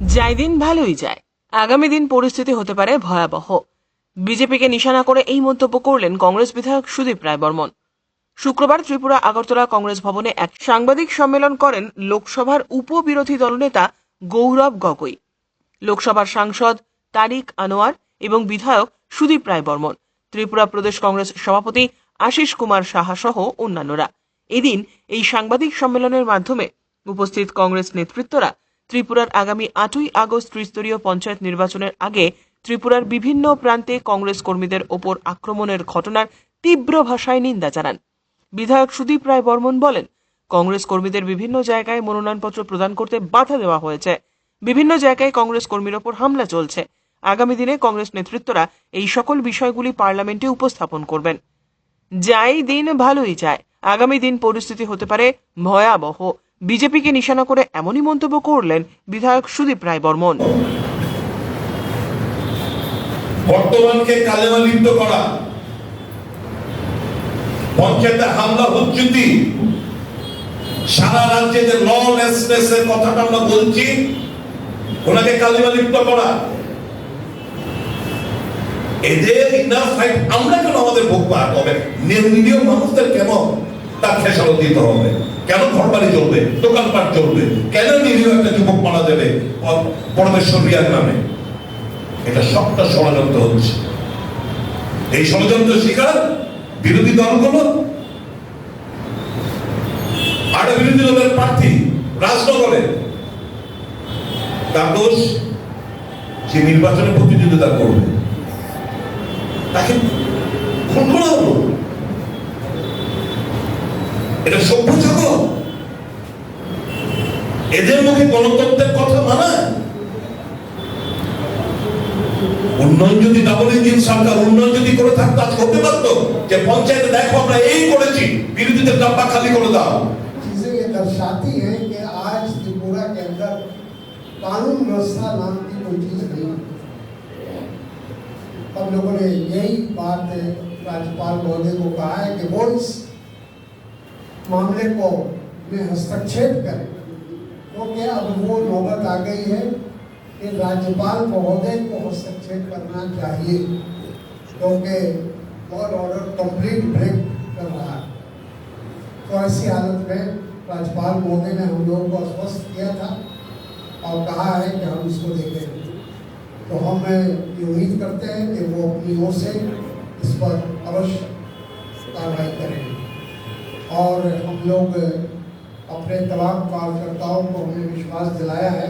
যাই দিন ভালোই যায়। আগামী দিন পরিস্থিতি হতে পারে ভয়াবহ। বিজেপিকে নিশানা করে এই মন্তব্য করলেন কংগ্রেস বিধায়ক সুদীপ রায় বর্মন শুক্রবার ত্রিপুরা আগরতলা কংগ্রেস ভবনে এক সাংবাদিক সম্মেলন করেন লোকসভার উপবিরোধী দলনেতা গৌরব গগৈ। লোকসভার সাংসদ তারিক আনোয়ার এবং বিধায়ক সুদীপ রায় বর্মন ত্রিপুরা প্রদেশ কংগ্রেস সভাপতি আশিস কুমার সাহা সহ অন্যান্যরা। এদিন এই সাংবাদিক সম্মেলনের মাধ্যমে উপস্থিত কংগ্রেস নেতৃত্বরা ত্রিপুরার আগামী আটই আগস্ট ত্রিস্তরীয় পঞ্চায়েত নির্বাচনের আগে ত্রিপুরার বিভিন্ন প্রান্তে কংগ্রেস কর্মীদের ওপর আক্রমণের ঘটনার তীব্র ভাষায় নিন্দা জানান। বিধায়ক সুদীপ রায় বর্মন বলেন, কংগ্রেস কর্মীদের বিভিন্ন জায়গায় মনোনয়নপত্র প্রদান করতে বাধা দেওয়া হয়েছে। বিভিন্ন জায়গায় কংগ্রেস কর্মীর ওপর হামলা চলছে। আগামী দিনে কংগ্রেস নেতৃত্বরা এই সকল বিষয়গুলি পার্লামেন্টে উপস্থাপন করবেন। যাই দিন ভালোই যায়। আগামী দিন পরিস্থিতি হতে পারে ভয়াবহ। বিজেপিকে নিশানা করে এমনই মন্তব্য করলেন বিধায়ক সুদীপ রায় বর্মন। বর্তমানকে কালেমা লিপ্ত করা, পঞ্চায়েতে হামলা হুচ্যুতি সারা রাজ্যে যে ললেসনেস এর কথাটা আমরা বলছি, ওনাকে কালেমা লিপ্ত করা। এদের ইনার ফাইট আমরা কেন আমাদের ভোগ পাওয়া? হবে নিরীহ মানুষদের কেন তার খেসারত দিতে হবে। কেন ঘরবাড়ি চলবে? দোকানপাট চলবে? কেন নিরীহ একটা যুবক মারা যাবে? পরমেশ্বর রিয়ার নামে। এটা সবটা ষড়যন্ত্র হচ্ছে। এই ষড়যন্ত্র শিকার বিরোধী দলগুলো, আর বিরোধী দলের প্রার্থী রাজনগরে। তার দোষ, সে নির্বাচনে প্রতিযোগিতা করবে। তাকে খুন করা হলো। এটা সভ্য জগৎ এদের মুখে গণতন্ত্রের কথা মানায় উন্নয়ন যদি ডাবল ইঞ্জিন সরকার উন্নয়ন যদি করে থাকতো আজকে হতে পারতো যে পঞ্চায়েতে দেখো আমরা এই করেছি বিরোধীদের ডাব্বা খালি করে দাও चीजें ये दर्शाती हैं कि आज त्रिपुरा के अंदर कानून व्यवस्था नाम की कोई चीज नहीं है। हम लोगों ने यही बात राज्यपाल महोदय को कहा है कि वो इस मामले को में हस्तक्षेप करें। क्योंकि तो अब वो नौबत आ गई है कि राज्यपाल महोदय को हस्तक्षेप करना चाहिए? क्योंकि लॉ ऑर्डर कंप्लीट ब्रेक कर रहा है। तो ऐसी हालत में राज्यपाल महोदय ने हम लोगों को आश्वस्त किया था और कहा है कि हम इसको देखेंगे तो हम ये उम्मीद करते हैं कि वो अपनी ओर से इस पर अवश्य कार्रवाई करेंगे। और हम लोग अपने तमाम कार्यकर्ताओं को हमने विश्वास दिलाया है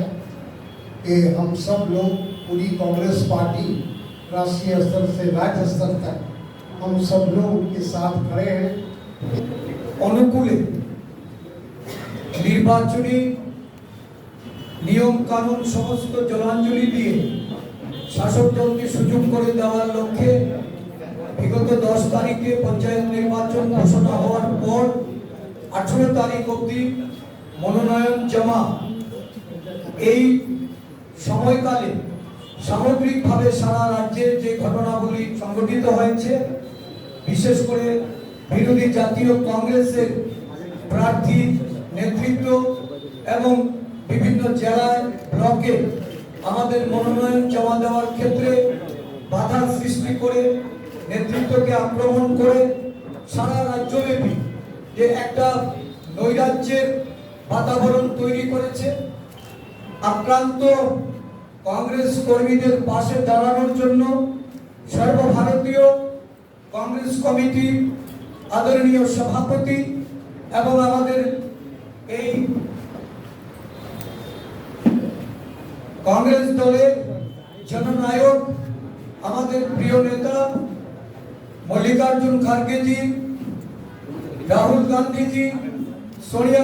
कि हम सब लोग पूरी कांग्रेस पार्टी राष्ट्रीय स्तर से राज्य स्तर तक हम सब लोग उनके साथ खड़े हैं অনুকূলে নির্বাচনী নিয়ম কানুন সমস্ত জলাঞ্জলি দিয়ে শাসক দলকে সুযোগ করে দেওয়ার লক্ষ্যে বিগত দশ তারিখে পঞ্চায়েত নির্বাচন ঘোষণা হওয়ার পর আঠেরো তারিখ অবধি মনোনয়ন জমা। এই সময়কালে সামগ্রিকভাবে সারা রাজ্যে যে ঘটনাগুলি সংঘটিত হয়েছে, বিশেষ করে বিরোধী জাতীয় কংগ্রেসের প্রার্থী নেতৃত্ব এবং বিভিন্ন জেলায় ব্লকে আমাদের মনোনয়ন জমা দেওয়ার ক্ষেত্রে বাধা সৃষ্টি করে নেতৃত্বকে আক্রমণ করে সারা রাজ্যব্যাপী যে একটা নৈরাজ্যের বাতাবরণ তৈরি করেছে, আক্রান্ত কংগ্রেস কর্মীদের পাশে দাঁড়ানোর জন্য সর্বভারতীয় কংগ্রেস কমিটি আদরণীয় সভাপতি এবং আমাদের এই কংগ্রেস দলের জননায়ক, আমাদের প্রিয় নেতা মল্লিকার্জুন খার্গেজি রাহুল গান্ধীজি সোনিয়া